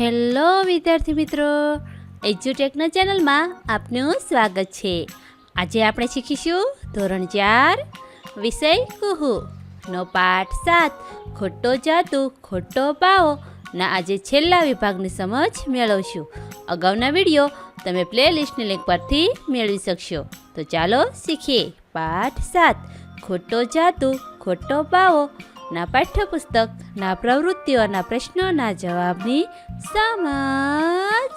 Hello વિદ્યાર્થી મિત્રો એજ્યુટેકના ચેનલમાં આપનું સ્વાગત છે. આજે આપણે શીખીશું ધોરણ ચાર, વિષય કુહુ. નો પાઠ સાત, ખોટો જાદુ, ખોટો પાવો ના, આજે છેલ્લા વિભાગની સમજ મેળવશું. અગાઉના વીડિયો તમે પ્લેલિસ્ટની લિંક પરથી મેળવી શકશો. તો ચાલો શીખીએ. પાઠ સાત, ખોટો જાદુ, ખોટો પાવો ના પાઠ્યપુસ્તક, ના પ્રવૃત્તિઓના પ્રશ્નોના જવાબની સમજ.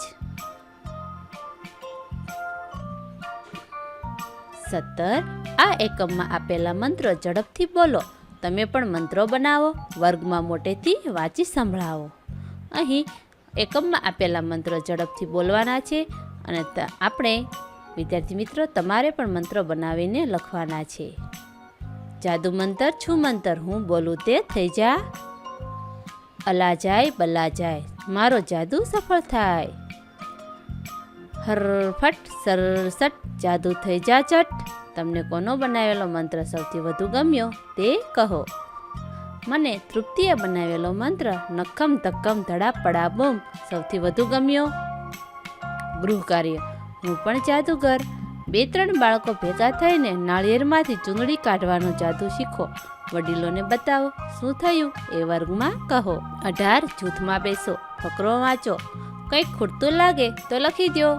સત્તર, આ એકમમાં આપેલા મંત્રો ઝડપથી બોલો. તમે પણ મંત્રો બનાવો, વર્ગમાં મોટેથી વાંચી સંભળાવો. અહીં એકમમાં આપેલા મંત્રો ઝડપથી બોલવાના છે અને આપણે, વિદ્યાર્થી મિત્રો, તમારે પણ મંત્રો બનાવીને લખવાના છે. જાદુ મંતર, છું મંતર, હું બોલું તે થઈ જા. અલા જાય બલા જાય મારો જાદુ સફળ થાય. હરફટ સરસટ, જાદુ થઈ જા ચટ. તમને કોનો બનાવેલો મંત્ર સૌથી વધુ ગમ્યો તે કહો. મને તૃપ્તિએ બનાવેલો મંત્ર નખમ ધક્કમ ધડા પડા બૂમ સૌથી વધુ ગમ્યો. ગૃહ કાર્ય હું પણ જાદુગર. બે ત્રણ બાળકો ભેગા થઈને નાળિયેરમાંથી ચૂંદડી કાઢવાનો જાદુ શીખો. વડીલોને બતાવો, શું થયું એ વર્ગમાં કહો. અઢાર, જૂથમાં બેસો, ફકરો વાંચો. કંઈક ખૂટતું લાગે તો લખી દો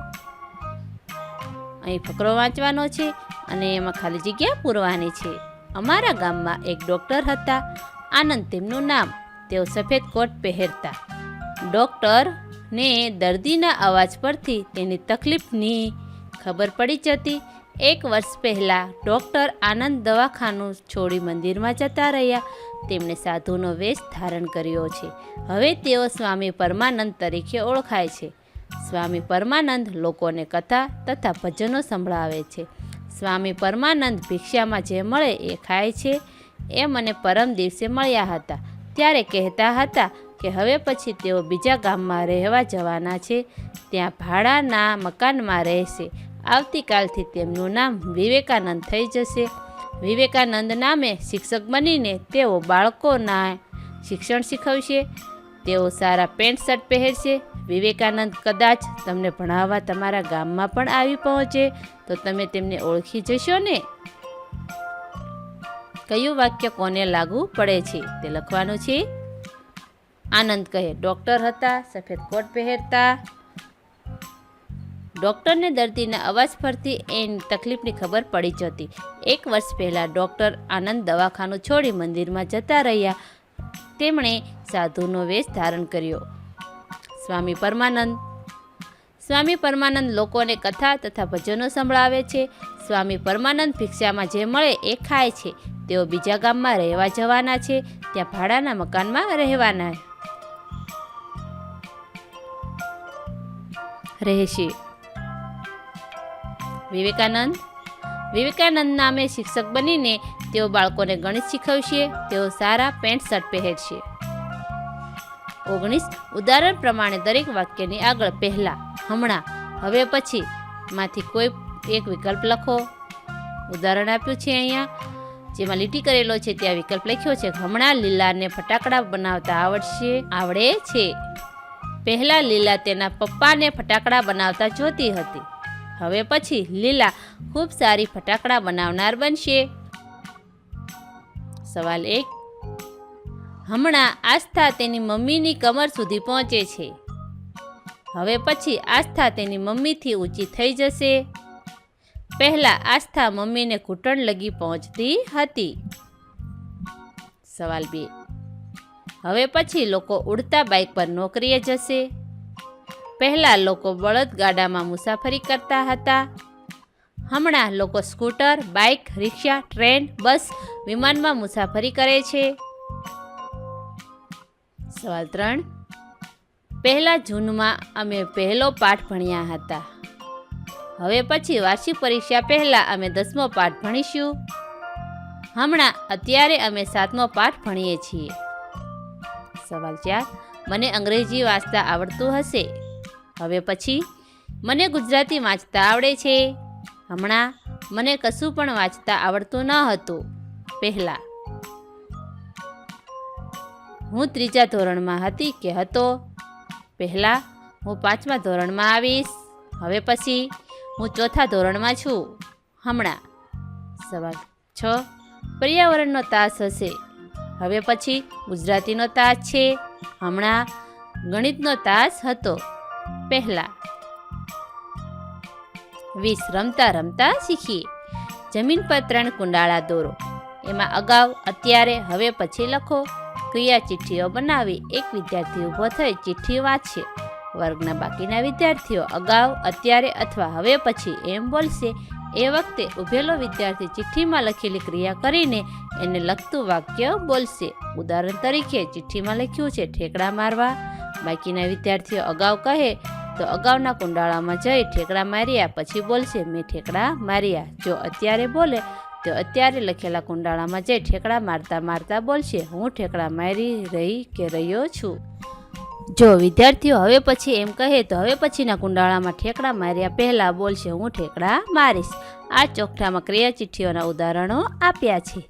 અહીં ફકરો વાંચવાનો છે અને એમાં ખાલી જગ્યા પૂરવાની છે. અમારા ગામમાં એક ડૉક્ટર હતા. આનંદ તેમનું નામ. તેઓ સફેદ કોટ પહેરતા. ડૉક્ટરને દર્દીના અવાજ પરથી તેની તકલીફની ખબર પડી જતી. એક વર્ષ પહેલાં ડૉક્ટર આનંદ દવાખાનું છોડી મંદિરમાં જતા રહ્યા. તેમણે સાધુનો વેશ ધારણ કર્યો છે. હવે તેઓ સ્વામી પરમાનંદ તરીકે ઓળખાય છે. સ્વામી પરમાનંદ લોકોને કથા તથા ભજનો સંભળાવે છે. સ્વામી પરમાનંદ ભિક્ષામાં જે મળે એ ખાય છે. એ મને પરમ દિવસે મળ્યા હતા. ત્યારે કહેતા હતા કે હવે પછી તેઓ બીજા ગામમાં રહેવા જવાના છે. ત્યાં ભાડાના મકાનમાં રહેશે. આવતીકાલથી તેમનું નામ વિવેકાનંદ થઈ જશે. વિવેકાનંદ નામે શિક્ષક બનીને તેઓ બાળકોના શિક્ષણ શીખવશે. તેઓ સારા પેન્ટ શર્ટ પહેરશે. વિવેકાનંદ કદાચ તમને ભણાવવા તમારા ગામમાં પણ આવી પહોંચે. તો તમે તેમને ઓળખી જશો ને? કયું વાક્ય કોને લાગુ પડે છે તે લખવાનું છે? આનંદ કહે, ડૉક્ટર હતા, સફેદ કોટ પહેરતા ડૉક્ટરને દર્દીના અવાજ પરથી એની તકલીફની ખબર પડી જતી. એક વર્ષ પહેલાં ડૉક્ટર આનંદ દવાખાનું છોડી મંદિરમાં જતા રહ્યા. તેમણે સાધુનો વેશ ધારણ કર્યો. સ્વામી પરમાનંદ. સ્વામી પરમાનંદ લોકોને કથા તથા ભજનો સંભળાવે છે. સ્વામી પરમાનંદ ભિક્ષામાં જે મળે એ ખાય છે. તેઓ બીજા ગામમાં રહેવા જવાના છે. ત્યાં ભાડાના મકાનમાં રહેવાના. રહેશે. વિવેકાનંદ? વિવેકાનંદ નામે શિક્ષક બનીને તેઓ બાળકોને ગણિત શીખવશે, તેઓ સારા પેન્ટ શર્ટ પહેરશે. ઓગણીસ, ઉદાહરણ પ્રમાણે દરેક વાક્યની આગળ પહેલા, હમણાં, હવે પછી, માંથી કોઈ એક વિકલ્પ લખો. ઉદાહરણ આપ્યું છે અહીંયા, જેમાં લીટી કરેલો છે ત્યાં વિકલ્પ લખ્યો છે, હમણાં લીલાને ફટાકડા બનાવતા આવડશે, આવડે છે. પહેલા લીલા તેના પપ્પાને ફટાકડા બનાવતા જોતી હતી. હવે પછી લીલા ખૂબ સારી ફટાકડા બનાવનાર બનશે. સવાલ એક. હમણાં આસ્થા તેની મમ્મીની કમર સુધી પહોંચે છે. હવે પછી આસ્થા તેની મમ્મીથી ઊંચી થઈ જશે. પહેલા આસ્થા મમ્મીને ઘૂંટણ લગી પહોંચતી હતી. સવાલ બે. હવે પછી લોકો ઉડતા બાઇક પર નોકરીએ જશે. પહેલાં લોકો બળદગાડામાં મુસાફરી કરતા હતા. હમણાં લોકો સ્કૂટર, બાઇક, રિક્ષા, ટ્રેન, બસ વિમાનમાં મુસાફરી કરે છે. સવાલ ત્રણ. પહેલા જૂનમાં અમે પહેલો પાઠ ભણ્યા હતા. હવે પછી વાર્ષિક પરીક્ષા પહેલાં અમે દસમો પાઠ ભણીશું. હમણાં અત્યારે અમે સાતમો પાઠ ભણીએ છીએ. સવાલ ચાર. મને અંગ્રેજી વાંચતા આવડતું હશે? હવે પછી મને ગુજરાતી વાંચતા આવડે છે. હમણાં મને કશું પણ વાંચતા આવડતું ન હતું, પહેલાં. હું ત્રીજા ધોરણમાં હતી કે હતો, પહેલાં હું પાંચમા ધોરણમાં આવીશ. હવે પછી હું ચોથા ધોરણમાં છું. હમણાં સવાલ છ. પર્યાવરણનો તાસ હશે. હવે પછી ગુજરાતીનો તાસ છે. હમણાં ગણિતનો તાસ હતો. પહેલાં. વીસ રમતા રમતા શીખીએ. જમીન પર ત્રણ કુંડાળા દોરો. એમાં અગાઉ, અત્યારે, હવે પછી લખો. ક્રિયા ચિઠ્ઠીઓ બનાવી. એક વિદ્યાર્થી ઊભો થઈ ચિઠ્ઠી વાંચશે. વર્ગના બાકીના વિદ્યાર્થીઓ અગાઉ, અત્યારે અથવા હવે પછી એમ બોલશે. એ વખતે ઊભેલો વિદ્યાર્થી ચિઠ્ઠીમાં લખેલી ક્રિયા કરીને એને લખતું વાક્ય બોલશે. ઉદાહરણ તરીકે, ચિઠ્ઠીમાં લખ્યું છે, ઠેકડા મારવા. બાકીના વિદ્યાર્થીઓ અગાઉ કહે તો અગાઉના કુંડાળામાં જઈ ઠેકડા માર્યા, પછી બોલશે, મેં ઠેકડા માર્યા. જો અત્યારે બોલે, તો અત્યારે લખેલા કુંડાળામાં જઈ ઠેકડા મારતા મારતા બોલશે, હું ઠેકડા મારી રહી કે રહ્યો છું? જો વિદ્યાર્થીઓ હવે પછી એમ કહે, તો હવે પછીના કુંડાળામાં ઠેકડા માર્યા પહેલાં બોલશે, હું ઠેકડા મારીશ. આ ચોકઠામાં ક્રિયા ચિઠ્ઠીઓના ઉદાહરણો આપ્યા છે.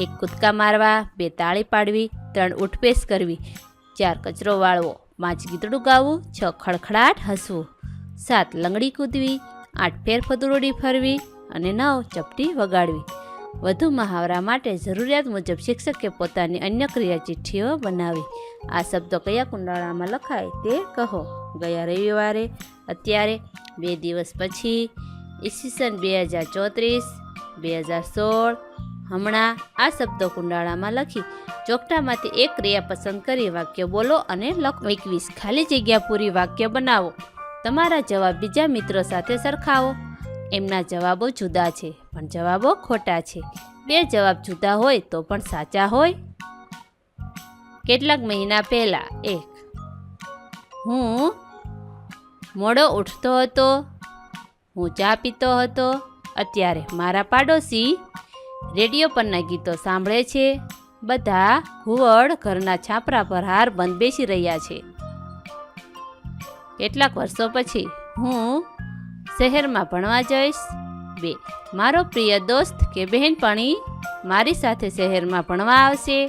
એક કૂદકા મારવા, બે તાળી પાડવી, ત્રણ ઉઠપેશ કરવી, ચાર કચરો વાળવો. પાંચ ગીતડું ગાવું છ ખડખડાટ હસવું. સાત લંગડી કૂદવી, આઠ ફેર ફતુરોડી ફરવી અને નવ ચપટી વગાડવી. વધુ મહાવરા માટે જરૂરિયાત મુજબ શિક્ષકે પોતાની અન્ય ક્રિયા ચિઠ્ઠીઓ બનાવી. આ શબ્દો કયા કુંડાળામાં લખાય તે કહો. ગયા રવિવારે, અત્યારે, બે દિવસ પછી, ઈસવીસન બે હજાર ચોત્રીસ, બે હજાર સોળ હમણાં આ શબ્દો કુંડાળામાં લખી ચોકટામાંથી એક ક્રિયા પસંદ કરી વાક્ય બોલો અને લખ એકવીસ. ખાલી જગ્યા પૂરી વાક્ય બનાવો. તમારા જવાબ બીજા મિત્રો સાથે સરખાવો. એમના જવાબો જુદા છે, પણ જવાબો ખોટા છે. બે જવાબ જુદા હોય તો પણ સાચા હોય. કેટલાક મહિના પહેલાં એક. હું મોડો ઉઠતો હતો, હું ચા પીતો હતો, અત્યારે મારા પાડોશી રેડિયો પરના ગીતો સાંભળે છે. બધા ઘુવડ ઘરના છાપરા પર હાર બંધ બેસી રહ્યા છે. કેટલાક વર્ષો પછી હું શહેરમાં ભણવા જઈશ. બે, મારો પ્રિય દોસ્ત કે બહેનપણી મારી સાથે શહેરમાં ભણવા આવશે.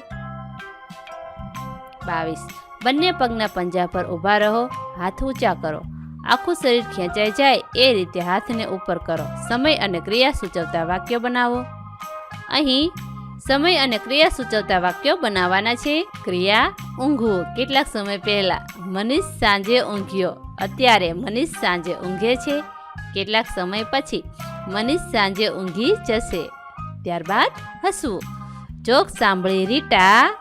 બાવીસ, બંને પગના પંજા પર ઊભા રહો, હાથ ઊંચા કરો. આખું શરીર ખેંચાઈ જાય એ રીતે હાથને ઉપર કરો. સમય અને ક્રિયા સૂચવતા વાક્ય બનાવો. અહીં સમય અને ક્રિયા સૂચવતા વાક્યો બનાવવાના છે. ક્રિયા, ઊંઘવું. કેટલાક સમય પહેલાં મનીષ સાંજે ઊંઘ્યો. અત્યારે મનીષ સાંજે ઊંઘે છે. કેટલાક સમય પછી મનીષ સાંજે ઊંઘી જશે. ત્યારબાદ હસવું. જોક સાંભળી રીટા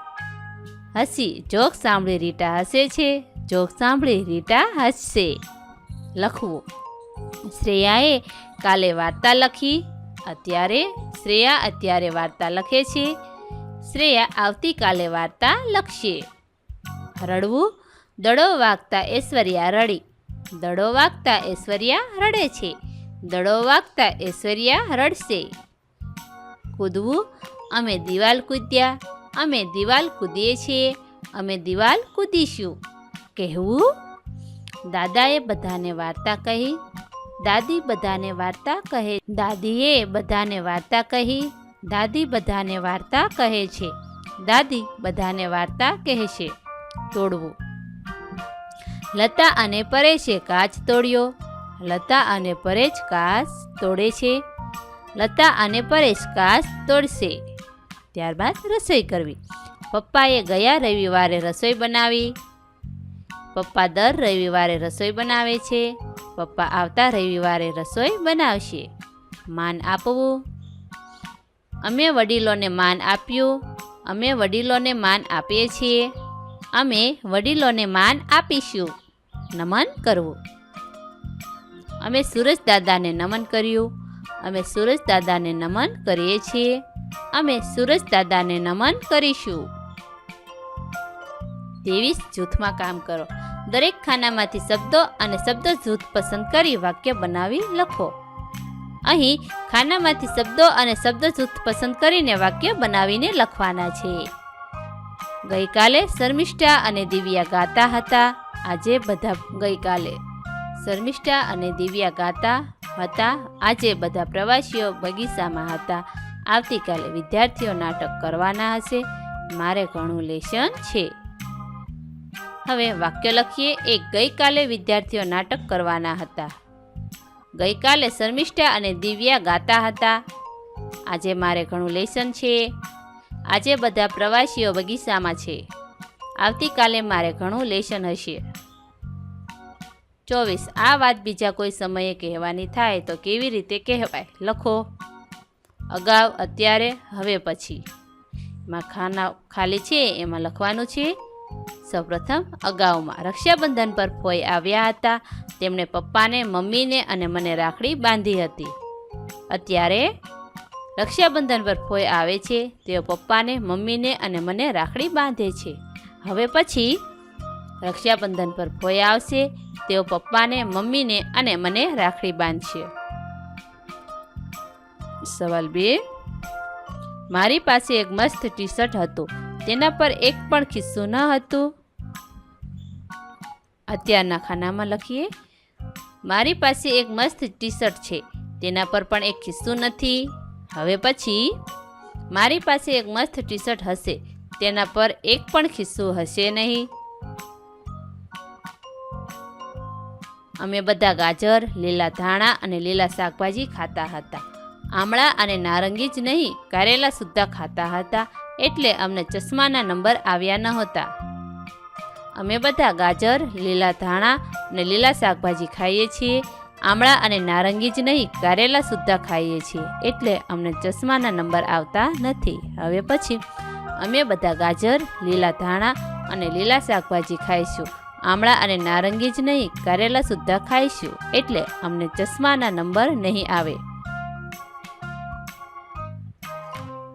હસી. જોક સાંભળી રીટા હસે છે. જોક સાંભળી રીટા હસશે. લખવું. શ્રેયાએ કાલે વાર્તા લખી. અત્યારે શ્રેયા અત્યારે વાર્તા લખે છે. શ્રેયા આવતીકાલે વાર્તા લખશે. રડવું, દડો વાગતા ઐશ્વર્યા રડી. દડો વાગતા ઐશ્વર્યા રડે છે. દડો વાગતા ઐશ્વર્યા રડશે. કૂદવું, અમે દિવાલ કૂદ્યા. અમે દિવાલ કૂદીએ છીએ. અમે દિવાલ કૂદીશું. કહેવું, દાદાએ બધાને વાર્તા કહી. દાદી બધાને વાર્તા કહે દાદીએ બધાને વાર્તા કહી. દાદી બધાને વાર્તા કહે છે. દાદી બધાને વાર્તા કહેશે તોડવું. લતા અને પરેશે કાચ તોડ્યો. લતા અને પરેશ કાચ તોડે છે. લતા અને પરેશ કાચ તોડશે. ત્યારબાદ રસોઈ કરવી. પપ્પાએ ગયા રવિવારે રસોઈ બનાવી. પપ્પા દર રવિવારે રસોઈ બનાવે છે. પપ્પા આવતા રવિવારે રસોઈ બનાવશે. માન આપવું. અમે વડીલોને માન આપ્યું. અમે વડીલોને માન આપીએ છીએ. અમે વડીલોને માન આપીશું. નમન કરવું. અમે સુરજ દાદાને નમન કર્યું. અમે સુરજ દાદાને નમન કરીએ છીએ. અમે સુરજ દાદાને નમન કરીશું. ત્રેવીસ જૂથમાં કામ કરો. દરેક ખાનામાંથી શબ્દો અને શબ્દ જૂથ પસંદ કરી વાક્ય બનાવી લખો. અહીં ખાનામાંથી શબ્દો અને શબ્દ જૂથ પસંદ કરીને વાક્ય બનાવીને લખવાના છે. ગઈકાલે શર્મિષ્ઠા અને દિવ્યા ગાતા હતા. આજે બધા ગઈકાલે શર્મિષ્ઠા અને દિવ્યા ગાતા હતા. આજે બધા પ્રવાસીઓ બગીચામાં હતા. આવતીકાલે વિદ્યાર્થીઓ નાટક કરવાના હશે. મારે ઘણું લેશન છે. હવે વાક્ય લખીએ. એક ગઈકાલે વિદ્યાર્થીઓ નાટક કરવાના હતા. ગઈકાલે શર્મિષ્ઠા અને દિવ્યા ગાતા હતા. આજે મારે ઘણું લેસન છે. આજે બધા પ્રવાસીઓ બગીચામાં છે. આવતીકાલે મારે ઘણું લેસન હશે. ચોવીસ, આ વાત બીજા કોઈ સમયે કહેવાની થાય તો કેવી રીતે કહેવાય? લખો. અગાઉ, અત્યારે, હવે પછી. એમાં ખાના ખાલી છે, એમાં લખવાનું છે. સૌપ્રથમ અગાઉમાં રક્ષાબંધન પર ફોઈ આવ્યા હતા. તેમણે પપ્પાને, મમ્મીને અને મને રાખડી બાંધી હતી. અત્યારે રક્ષાબંધન પર ફોઈ આવે છે. તેઓ પપ્પાને, મમ્મીને અને મને રાખડી બાંધે છે. હવે પછી રક્ષાબંધન પર ફોઈ આવશે. તેઓ પપ્પાને, મમ્મીને અને મને રાખડી બાંધશે. સવાલ બે. મારી પાસે એક મસ્ત ટી શર્ટ હતું. તેના પર એક પણ ખિસ્સું ન હતું. અત્યારના ખાનામાં લખીએ, મારી પાસે એક મસ્ત ટી શર્ટ છે, તેના પર પણ એક ખિસ્સું નથી. હવે પછી, મારી પાસે એક મસ્ત ટી શર્ટ હશે, તેના પર એક પણ ખિસ્સું હશે નહીં. અમે બધા ગાજર, લીલા ધાણા અને લીલા શાકભાજી ખાતા હતા. આમળા અને નારંગી જ નહીં, કારેલા સુદ્ધા ખાતા હતા, એટલે અમને ચશ્માના નંબર આવ્યા નહોતા. અમે બધા ગાજર, લીલા ધાણા અને લીલા શાકભાજી ખાઈએ છીએ. આમળા અને નારંગી જ નહીં, કારેલા સુદ્ધા ખાઈએ છીએ. એટલે અમને ચશ્માના નંબર આવતા નથી. હવે પછી અમે બધા ગાજર, લીલા ધાણા અને લીલા શાકભાજી ખાઈશું. આમળા અને નારંગી જ નહીં, કારેલા સુદ્ધા ખાઈશું. એટલે અમને ચશ્માના નંબર નહીં આવે.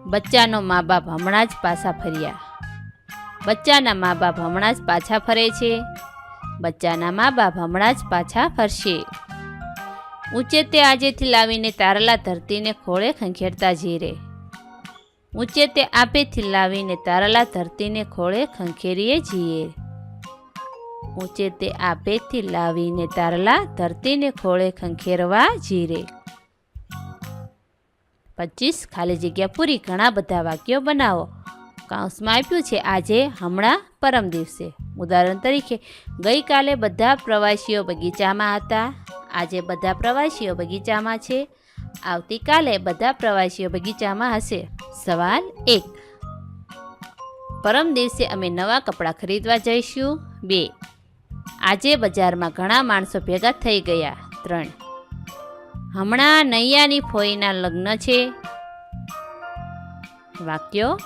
બચ્ચાનો મા બાપ હમણાં જ પાછા ફર્યા. બચ્ચાના મા બાપ હમણાં જ પાછા ફરે છે. બચ્ચાના મા બાપ હમણાં જ પાછા ફરશે. ઊંચે તે આજેથી લાવીને તારલા ધરતીને ખોળે ખંખેરતા જીરે. ઊંચે તે આપેથી લાવીને તારલા ધરતીને ખોળે ખંખેરીએ જીએ. ઊંચે તે આપેથી લાવીને તારલા ધરતીને ખોળે ખંખેરવા જીરે. પચીસ ખાલી જગ્યા પૂરી ઘણા બધા વાક્યો બનાવો. કાઉન્સમાં આપ્યું છે. આજે હમણાં પરમ દિવસે. ઉદાહરણ તરીકે, ગઈકાલે બધા પ્રવાસીઓ બગીચામાં હતા. આજે બધા પ્રવાસીઓ બગીચામાં છે. આવતીકાલે બધા પ્રવાસીઓ બગીચામાં હશે. સવાલ એક. પરમ દિવસે અમે નવા કપડાં ખરીદવા જઈશું. બે. આજે બજારમાં ઘણા માણસો ભેગા થઈ ગયા. ત્રણ. હમણાં નૈયાની ફોઈના લગ્ન છે. વાક્યો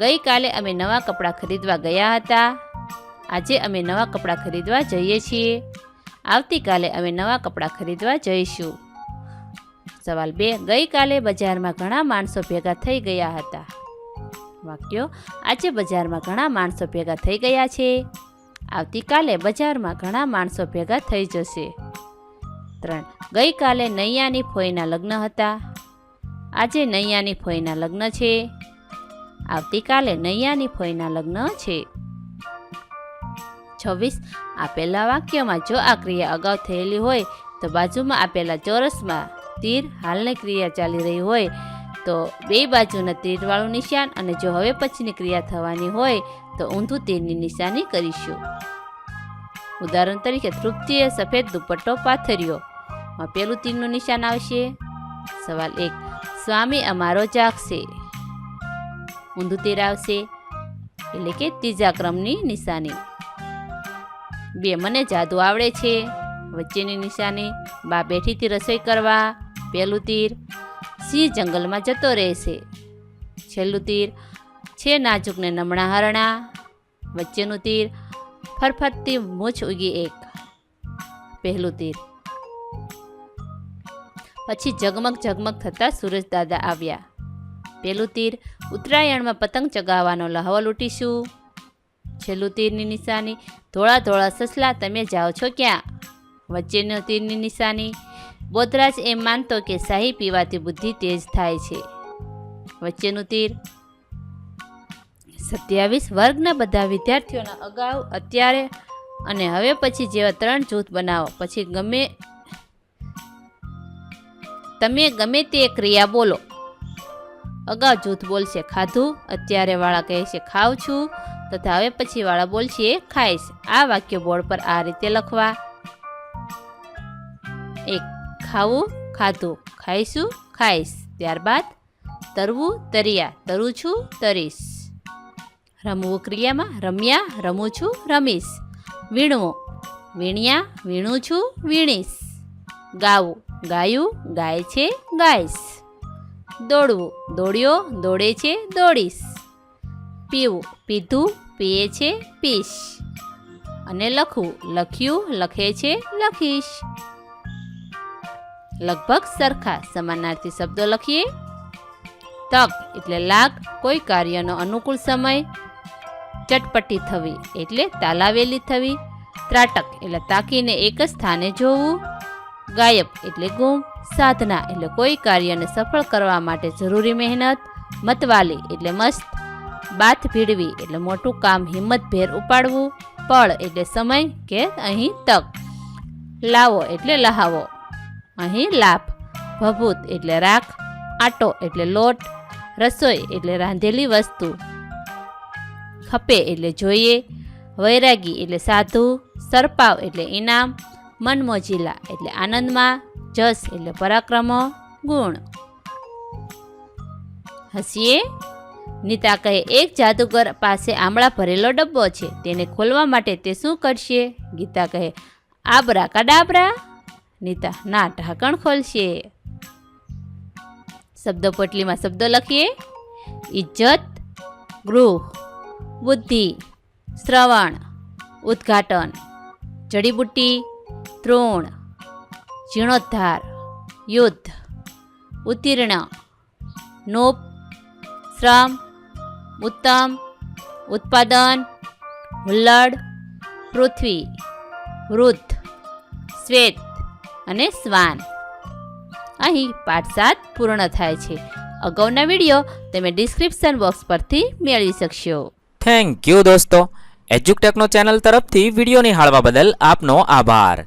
ગઈકાલે અમે નવા કપડાં ખરીદવા ગયા હતા. આજે અમે નવા કપડાં ખરીદવા જઈએ છીએ. આવતીકાલે અમે નવા કપડાં ખરીદવા જઈશું. સવાલ બે, ગઈકાલે બજારમાં ઘણા માણસો ભેગા થઈ ગયા હતા. વાક્યો, આજે બજારમાં ઘણા માણસો ભેગા થઈ ગયા છે. આવતીકાલે બજારમાં ઘણા માણસો ભેગા થઈ જશે. ત્રણ, ગઈકાલે નૈયાની ફોઈના લગ્ન હતા. આજે નૈયાની ફોઈના લગ્ન છે. આવતીકાલે નૈયાની ફોઈના લગ્ન છે. છવ્વીસ આપેલા વાક્યમાં જો આ ક્રિયા અગાઉ થયેલી હોય તો બાજુમાં આપેલા ચોરસમાં તીર હાલની ક્રિયા ચાલી રહી હોય તો બે બાજુના તીરવાળું નિશાન અને જો હવે પછીની ક્રિયા થવાની હોય તો ઊંધું તીરની નિશાની કરીશું. ઉદાહરણ તરીકે, તૃપ્તિએ સફેદ દુપટ્ટો પાથર્યો. પેલું તીરનું નિશાન આવશે? સવાલ એક, સ્વામી, અમારો જાગશે. ઊંધું તીર આવશે. એટલે કે ત્રીજા ક્રમની નિશાની. બે મને જાદુ આવડે છે. વચ્ચેની નિશાની બા બેઠીથી રસોઈ કરવા પહેલું તીર સિંહ જંગલમાં જતો રહેશે. છેલ્લું તીર છે નાજુકને નમણા હરણા. વચ્ચેનું તીર ફરફરતી મૂછ ઉગી એક. પહેલું તીર. પછી ઝગમગ ઝગમગ થતા સૂરજ દાદા આવ્યા. પહેલું તીર ઉત્તરાયણમાં પતંગ ચગાવવાનો લહાવો લૂંટીશું. છેલ્લું તીરની નિશાની, ધોળા ધોળા સસલા, તમે જાઓ છો ક્યાં? વચ્ચેનો તીરની નિશાની, બોધરાજ એમ માનતો કે શાહી પીવાથી બુદ્ધિ તેજ થાય છે. વચ્ચેનું તીર, સત્યાવીસ વર્ગના બધા વિદ્યાર્થીઓના અગાઉ, અત્યારે અને હવે પછી જેવા ત્રણ જૂથ બનાવો. પછી ગમે, તમે ગમે તે ક્રિયા બોલો. અગાઉ જૂથ બોલશે ખાધું, અત્યારે વાળા કહે છે ખાઉં છું, તથા હવે પછી વાળા બોલશે ખાઈશ. આ વાક્ય બોર્ડ પર આ રીતે લખવા. એક, ખાવું, ખાધું, ખાઈશું, ખાઈશ. ત્યારબાદ, તરવું, તરિયા, તરું છું, તરીશ. રમવું ક્રિયામાં, રમ્યા, રમું છું, રમીશ. વીણવું, વીણ્યા, વીણું છું, વીણીશ. ગાવું, ગાયું, ગાય છે, ગાઈશ. દોડવું. દોડ્યો, દોડે છે, દોડીશ. પીવું, પીધું, પીએ છે, પીશ. અને લખવું, લખ્યું, લખે છે, લખીશ. લગભગ સરખા સમાનાર્થી શબ્દો લખીએ. તક એટલે લાગ, કોઈ કાર્યનો અનુકૂળ સમય. ચટપટી થવી એટલે તાલાવેલી થવી. ત્રાટક એટલે તાકીને એક જ સ્થાને જોવું. ગાયબ એટલે ગુમ, સાધના એટલે કોઈ કાર્યને સફળ કરવા માટે જરૂરી મહેનત, મતવાલી એટલે મસ્ત, બાથ ભીડવી એટલે મોટું કામ હિંમતભેર ઉપાડવું, પળ એટલે સમય કે અહીં તક, લાવો એટલે લહાવો, અહીં લાભ, ભભૂત એટલે રાખ, આટો એટલે લોટ, રસોઈ એટલે રાંધેલી વસ્તુ, ખપે એટલે જોઈએ, વૈરાગી એટલે સાધુ, સરપાવ એટલે ઇનામ મનમોજીલા એટલે આનંદમાં, જસ એટલે પરાક્રમો, ગુણ. હસીએ. નીતા કહે, એક જાદુગર પાસે આમળા ભરેલો ડબ્બો છે, તેને ખોલવા માટે તે શું કરશે? ગીતા કહે, આબરા કા ડાબરા? નીતા, ના, ઢાંકણ ખોલશે. શબ્દ પોટલીમાં શબ્દો લખીએ. ઇજ્જત ગૃહ, બુદ્ધિ, શ્રવણ, ઉદ્ઘાટન, જડીબુટ્ટી તૃણ જીર્ણોદ્ધાર યુદ્ધ ઉત્તીર્ણ નોપ, શ્રમ, ઉત્તમ, ઉત્પાદન, હુલ્લડ, પૃથ્વી, વૃદ્ધ, શ્વેત અને શ્વાન. અહીં પાઠ સાત પૂર્ણ થાય છે. અગાઉના વીડિયો તમે ડિસ્ક્રિપ્શન બોક્સ પરથી મેળવી શકશો. થેન્ક યુ દોસ્તો. એજ્યુકટેકનો ચેનલ તરફથી વીડિયો નિહાળવા બદલ આપનો આભાર.